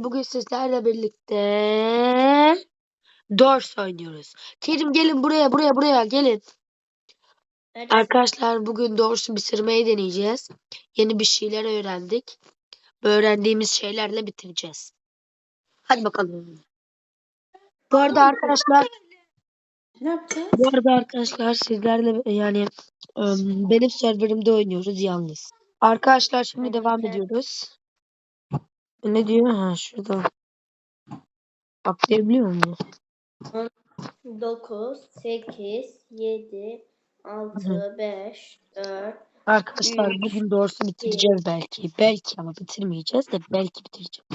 Bugün sizlerle birlikte Dors oynuyoruz. Kerim gelin buraya buraya buraya gelin. Evet. Arkadaşlar bugün Dors'u bitirmeyi deneyeceğiz. Yeni bir şeyler öğrendik. Bu öğrendiğimiz şeylerle bitireceğiz. Hadi bakalım. Bu arada arkadaşlar Ne yapacağız? bu arada arkadaşlar sizlerle yani benim serverimde oynuyoruz yalnız. Arkadaşlar şimdi devam Evet. ediyoruz. Ne diyor? Ha şurada. Atlayabiliyor muyum? 9, 8, 7, 6, 5, 4. Arkadaşlar bugün doğrusu bitireceğiz belki. Belki ama bitirmeyeceğiz de belki bitireceğiz.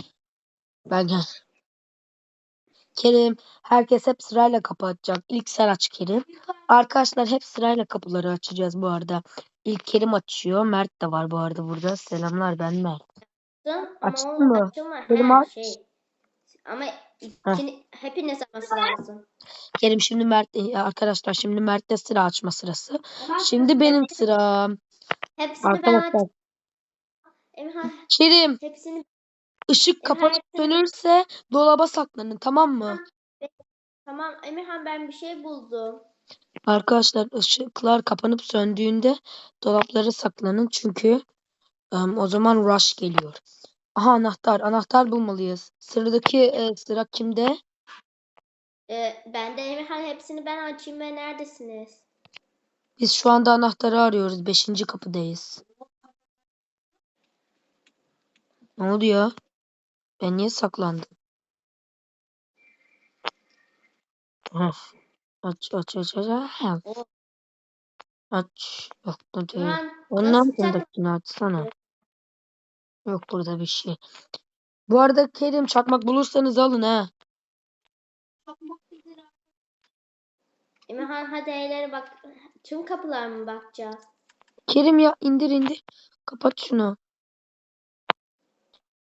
Ben Kerim herkes hep sırayla kapı açacak. İlk sen aç Kerim. Arkadaşlar hep sırayla kapıları açacağız bu arada. İlk Kerim açıyor. Mert de var bu arada burada. Selamlar ben Mert. Ama Açtın onun mı? açılma Benim her aç. şey. Ama ikini, hepiniz açması lazım. Kerim şimdi Mert e, arkadaşlar şimdi Mert'te sıra açma sırası. Şimdi benim sıram. Hepsini ben Arkadaşlar aç. Emirhan Kerim hepsini ışık kapanıp sönürse dolaba saklanın tamam mı? Tamam Emirhan ben bir şey buldum. Arkadaşlar ışıklar kapanıp söndüğünde dolaplara saklanın çünkü em, o zaman rush geliyor. Aha anahtar. Anahtar bulmalıyız. Sıradaki e, sıra kimde? Ee, ben de Emirhan hepsini ben açayım ve neredesiniz? Biz şu anda anahtarı arıyoruz. Beşinci kapıdayız. Ne oluyor? Ben niye saklandım? Aç aç aç aç. O- Aç. Yok bu değil. Emirhan Ondan nasıl çak- sondakini açsana. Yok burada bir şey. Bu arada Kerim çakmak bulursanız alın ha. Emirhan hadi eylere bak. Tüm kapılar mı bakacağız? Kerim ya indir indir. Kapat şunu.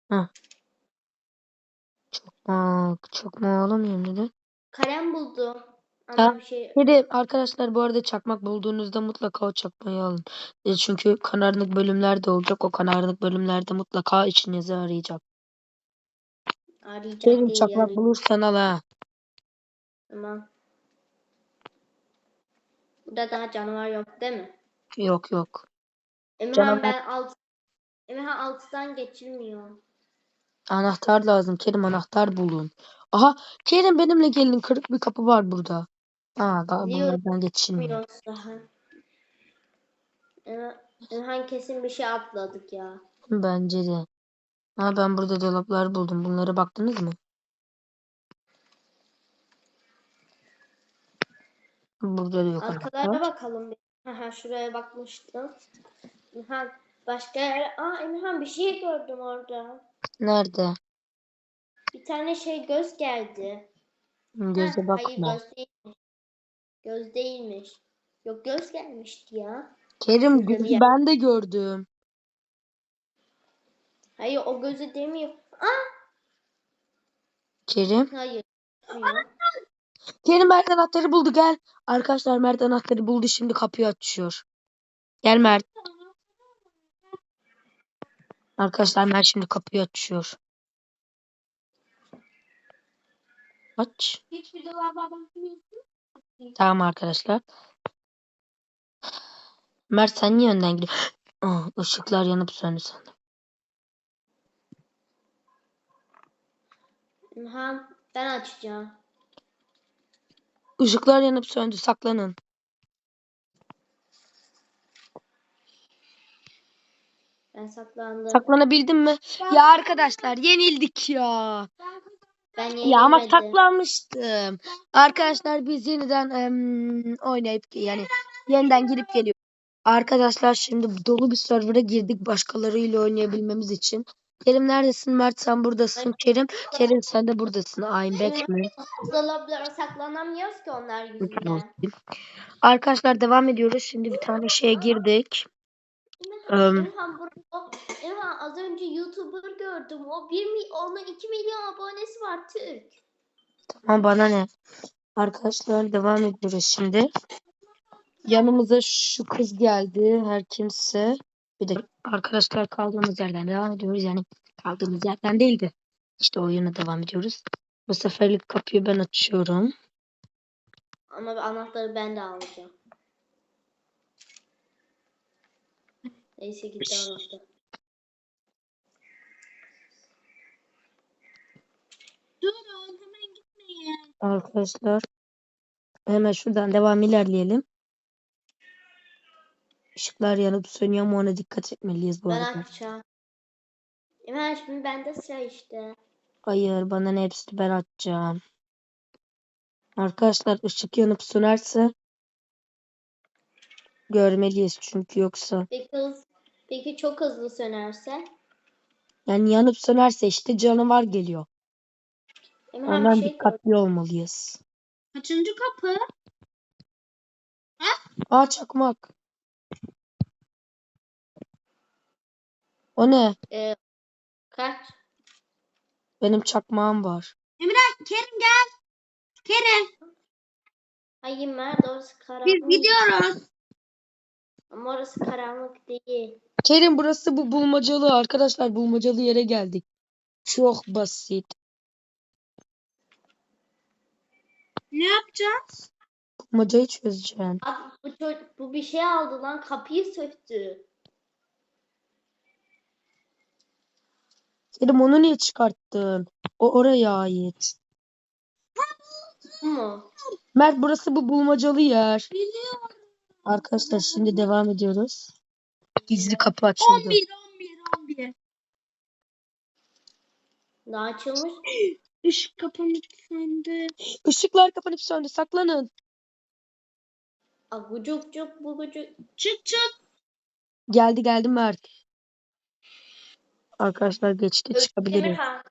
Heh. Çakmak. Çakmağı alamıyorum neden? Kalem buldum. Ama Ha, bir şey Kerim arkadaşlar bu arada çakmak bulduğunuzda mutlaka o çakmayı alın. E, çünkü karanlık bölümler de olacak. O karanlık bölümlerde mutlaka içinize arayacak. arayacak değil çakmak arayacak. bulursan al ha. Tamam. Burada daha canavar yok değil mi? Yok yok. Emirhan Canavar ben alt Emirhan alttan geçilmiyor. anahtar lazım. Kerim anahtar bulun. Aha Kerim benimle gelin. Kırık bir kapı var burada. Aa daha Biliyorum. bunlardan geçilmiyor. Daha. Emirhan kesin bir şey atladık ya. Bence de. Ha ben burada dolaplar buldum. Bunlara baktınız mı? Burada da yok Arkalara anahtar. bakalım. bir. Şuraya bakmıştım. Emirhan başka yere... Aa Emirhan bir şey gördüm orada. Nerede? Bir tane şey göz geldi. Göze Heh, hayır bakma. göz. Göz değilmiş. Yok göz gelmişti ya. Kerim gözü yer. ben de gördüm. Hayır o gözü demiyor. Aa Kerim. hayır. Demiyor. Kerim Mert anahtarı buldu gel. Arkadaşlar Mert anahtarı buldu şimdi kapıyı açıyor. Gel Mert. Arkadaşlar Mert şimdi kapıyı açıyor. Aç. Hiçbir dolaba bakmıyorsun. Tamam arkadaşlar. Mert sen niye önden gidiyorsun? Aa, ışıklar yanıp söndü sandım. Emirhan ben açacağım. Işıklar yanıp söndü saklanın. Ben saklandım. Saklanabildin mi? Ya arkadaşlar yenildik ya. Ben Ya ama saklanmıştım. Arkadaşlar biz yeniden em, oynayıp yani yeniden girip geliyor. Arkadaşlar şimdi dolu bir server'a girdik başkalarıyla oynayabilmemiz için. Kerim neredesin? Mert sen buradasın. Kerim, Kerim sen de buradasın. I'm back mi? Dolaplara saklanamıyoruz ki onlar yüzünden. Arkadaşlar devam ediyoruz. Şimdi bir tane şeye girdik. Emirhan burada. Emirhan az önce YouTuber gördüm. O 1 mi onun 2 milyon abonesi var Türk. Ama bana ne? Arkadaşlar devam ediyoruz şimdi. Yanımıza şu kız geldi. Her kimse. Bir de arkadaşlar kaldığımız yerden devam ediyoruz. Yani kaldığımız yerden değildi. İşte oyuna devam ediyoruz. Bu seferlik kapıyı ben açıyorum. Ama anahtarı ben de alacağım. Neyse gitti anahtar. Durun hemen gitmeyin. Arkadaşlar hemen şuradan devam ilerleyelim. Işıklar yanıp sönüyor ama ona dikkat etmeliyiz bu Ben arada. açacağım. Hemen şimdi bende sıra işte. Hayır bana ne hepsini ben açacağım. Arkadaşlar ışık yanıp sönerse görmeliyiz çünkü yoksa hız, peki çok hızlı sönerse? yani yanıp sönerse işte canavar geliyor. Emirhan Ondan şey gördüm. dikkatli olmalıyız. Kaçıncı kapı? Aa çakmak. O ne? Ee, kaç? Benim çakmağım var. Emirhan Kerim gel. Kerim Hayır Mert orası karanlık. biz gidiyoruz. Ama orası karanlık değil. Kerim burası bu bulmacalı. Arkadaşlar bulmacalı yere geldik. Çok basit. Ne yapacağız? Bulmacayı çözeceğim. Abi bu, çocuk, bu bir şey aldı lan kapıyı söktü. Kerim onu niye çıkarttın? O oraya ait. Bu mu? Mert burası bu bulmacalı yer. Biliyorum. Arkadaşlar şimdi devam ediyoruz. Gizli kapı açıldı. 11 11 11. Ne açılmış? Işık kapanıp söndü. Işıklar kapanıp söndü. Saklanın. Aa, gucuk cuk bu gucuk. Çık çık. Geldi geldi Mert. Arkadaşlar geçti çıkabiliriz. Emirhan.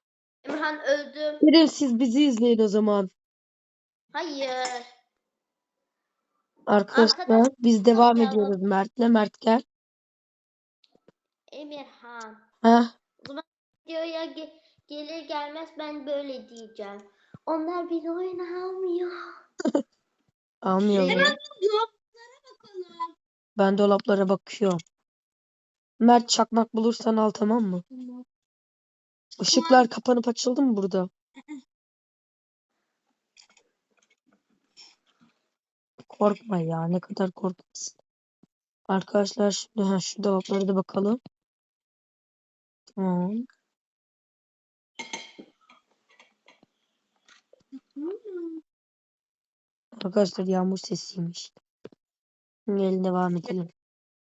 Emirhan öldüm. Kerim siz bizi izleyin o zaman. Hayır. Arkadaşlar Arkadaşlar, biz devam ya- ediyoruz Mert'le. Mert gel. Emirhan. Heh. Videoya ge- gelir gelmez ben böyle diyeceğim. Onlar beni oyuna almıyor. Almıyorum. Bakalım. Ben dolaplara bakıyorum. Mert çakmak bulursan al tamam mı? Işıklar kapanıp açıldı mı burada? Korkma ya ne kadar korkmasın. Arkadaşlar şimdi ha, şu dolaplara da bakalım. Tamam. Arkadaşlar yağmur sesiymiş. Gelin devam edelim.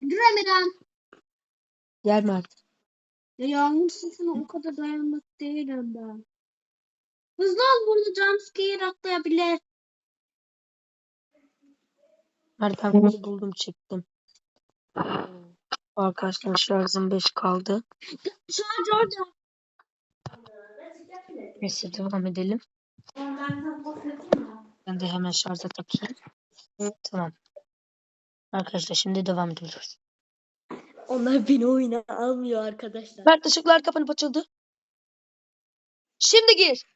Dur Emirhan. Gel Mert. Ya yağmur sesine o kadar dayanmak değilim ben. Hızlı ol burada jumpscare atlayabilir. Bunu buldum çektim. Arkadaşlar şarjım 5 kaldı. Şarj orada. Neyse devam edelim. Ben de hemen şarja takayım. Tamam. Arkadaşlar şimdi devam ediyoruz. Onlar beni oyuna almıyor arkadaşlar. Mert ışıklar kapanıp açıldı. Şimdi gir.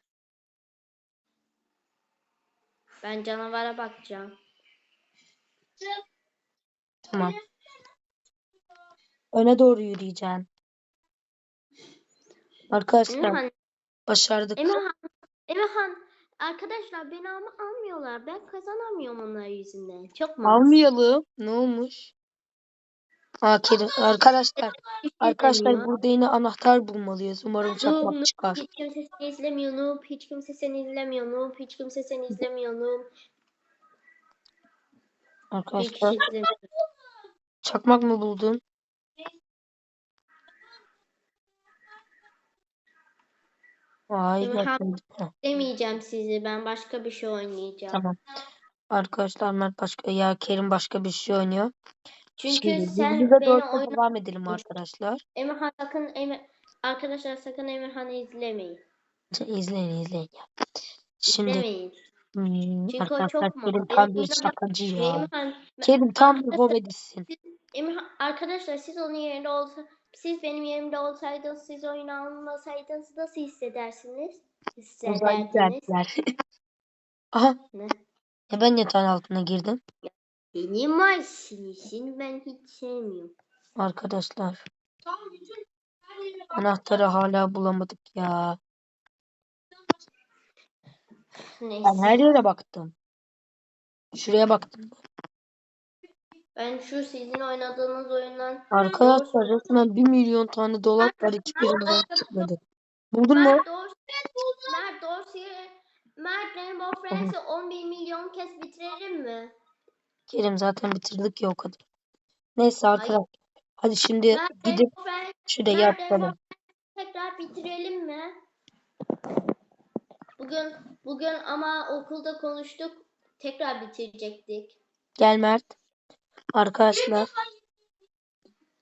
Ben canavara bakacağım. Tamam. Öne doğru yürüyeceksin. Arkadaşlar Emirhan, başardık. Emirhan, Emirhan. Arkadaşlar beni ama almıyorlar. Ben kazanamıyorum onlar yüzünden. Çok mu? Almayalım. Ne olmuş? Aa, Kerim. Arkadaşlar, arkadaşlar burada yine anahtar bulmalıyız. Umarım çakmak çıkar. Hiç kimse seni izlemiyor Noob. Hiç kimse seni izlemiyor Noob. Hiç kimse seni izlemiyor Noob. Arkadaşlar çakmak mı buldun? Vay. Heh, Demeyeceğim sizi. Ben başka bir şey oynayacağım. Tamam. Arkadaşlar Mert başka ya Kerim başka bir şey oynuyor. Çünkü Şimdi sen birbirimize beni doğru oyuna... devam edelim arkadaşlar. Emirhan sakın Emir... Arkadaşlar sakın Emirhan'ı izlemeyin. İzleyin izleyin ya. Şimdi İzlemeyin. Hmm, Çünkü o arkadaşlar çok Kerim tam bir şakacı ya. Emirhan... Kerim tam bir komedisin. Emirhan... Arkadaşlar siz onun yerinde olsa... Siz benim yerimde olsaydınız, siz oyunu almasaydınız nasıl hissedersiniz? Uzaylı Hissederdiniz. geldiler. Aha Ne? ya ben yatağın altına girdim. Benim var sinirsin ben hiç sevmiyorum. Arkadaşlar anahtarı hala bulamadık ya. Neyse. Ben her yere baktım. Şuraya baktım. Ben şu sizin oynadığınız oyundan Arkadaşlar resmen 1 milyon tane dolar var. Hiçbirinden çıkmadı. Buldun mu? Mert Dorsey, Mert Rainbow Friends'i 11 milyon kez bitirelim mi? Kerim zaten bitirdik ya o kadar. Neyse arkadaşlar. Hadi şimdi Mert gidip Mert yapalım. tekrar bitirelim mi? Bugün bugün ama okulda konuştuk. Tekrar bitirecektik. Gel Mert. Arkadaşlar.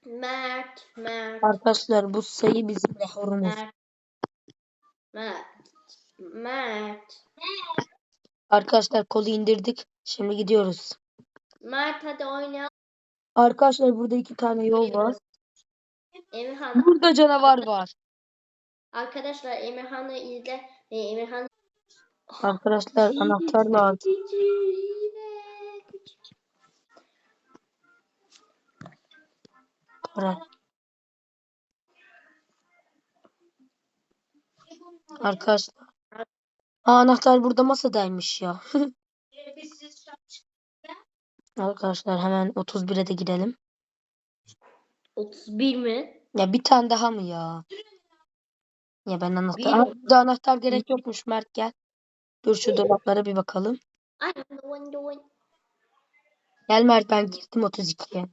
Mert, Mert, Arkadaşlar bu sayı bizim rekorumuz. Mert. Mert. Mert. Arkadaşlar kolu indirdik. Şimdi gidiyoruz. Mert hadi oynayalım. Arkadaşlar burada iki tane yol var. Emirhan. Burada canavar var. Arkadaşlar Emirhan'ı izle. E, Emirhan Arkadaşlar anahtar lazım. Para. Arkadaşlar. Aa, anahtar burada masadaymış ya. Arkadaşlar hemen 31'e de gidelim. 31 mi? Ya bir tane daha mı ya? Ya ben anahtar. Bir Aa, burada anahtar gerek yokmuş Mert gel. Dur şu dolaplara bir bakalım. The one. Gel Mert ben girdim 32'ye.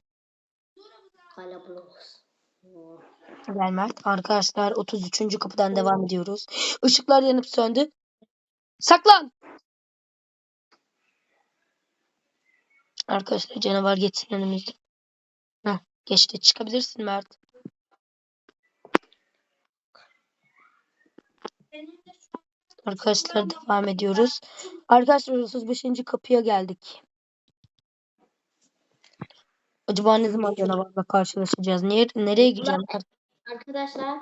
Kalabalık. Oh. Gel Mert. Arkadaşlar 33. kapıdan devam ediyoruz. Işıklar yanıp söndü. Saklan. Arkadaşlar canavar geçsin önümüzde. Heh, geçti. Çıkabilirsin Mert. Arkadaşlar devam ediyoruz. Arkadaşlar 35. kapıya geldik. Acaba ne zaman canavarla karşılaşacağız? Nere nereye gireceğim? Mert? Arkadaşlar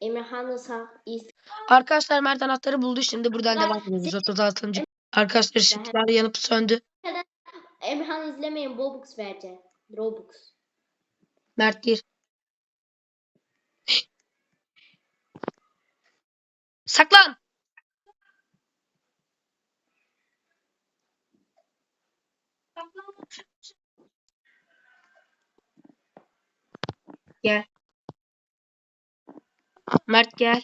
Emirhan'ı sağ iz Arkadaşlar Mert anahtarı buldu. Şimdi buradan devam ediyoruz. 36. Arkadaşlar ışıklar yanıp söndü. Emirhan izlemeyin Robux vereceğim. Robux. Mert gir. Saklan. Gel. Mert gel.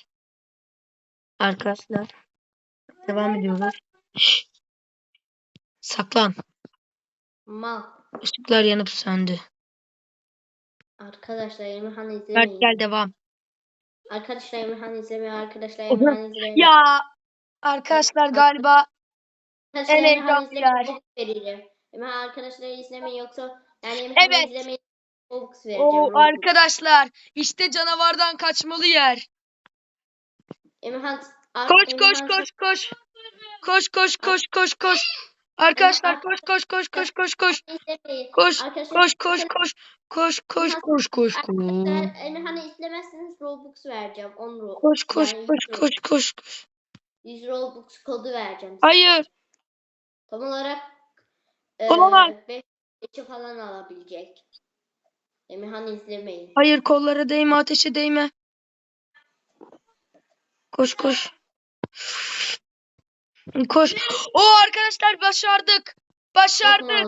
Arkadaşlar. Devam ediyoruz. Saklan. Mal. Işıklar yanıp söndü. Arkadaşlar Emirhan Mert izlemeyin. gel devam. Arkadaşlar Emirhan izlemeyin. Arkadaşlar. Emirhan izlemeyin. Ya arkadaşlar galiba en izlemeyin. yer. Emirhan arkadaşları izlemeyin yoksa yani Emirhan'ı Evet. izlemeyin. Robux vereceğim. o Robux. arkadaşlar işte canavardan kaçmalı yer. Emirhan Koş koş Emirhan- koş koş. Koş koş koş koş koş. Arkadaşlar koş koş koş koş koş koş. Koş Arkadaşlar- koş koş koş. Koş koş koş koş koş. Arkadaşlar Emirhan'ı izlemezseniz Robux vereceğim. 10 Robux. Koş koş koş 100 koş koş koş. 100 Robux kodu vereceğim. Hayır. Tam olarak e, Olamaz. 5 falan alabilecek. Emirhan'ı izlemeyin. Hayır kollara değme ateşe değme. Koş koş. Koş. O arkadaşlar başardık. Başardık.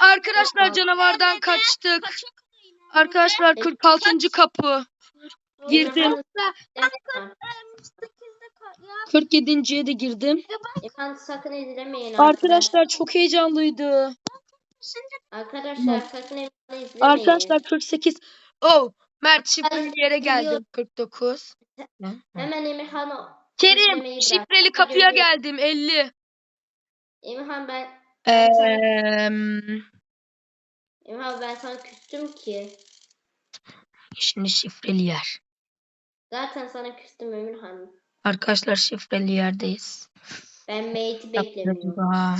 Arkadaşlar canavardan kaçtık. Arkadaşlar 46. kapı. Girdim. Emirhan, 47.ye de girdim. Emirhan sakın izlemeyin. Arkadaşlar çok heyecanlıydı. Arkadaşlar sakın Emirhan'ı izlemeyin. Arkadaşlar 48. Oh, Mert şifreli yere geldim. 49. Ne? Hemen Emirhan'ı Kerim şifreli kapıya geldim 50. Emirhan ben Eee Emirhan ben sana küstüm ki. şimdi şifreli yer. Zaten sana küstüm Emirhan. Arkadaşlar şifreli yerdeyiz. Ben mate'i beklemiyorum. Acaba-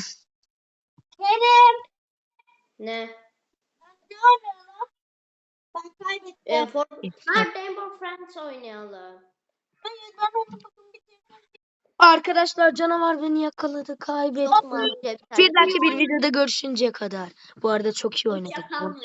Ne? Ben kaybettim. E, for... Geçti. Ha Rainbow Friends oynayalım. Hayır ben onu bakın bitirdim. Arkadaşlar canavar beni yakaladı kaybettim. Bir dahaki bir videoda görüşünceye kadar. Bu arada çok iyi oynadık. Bakalım.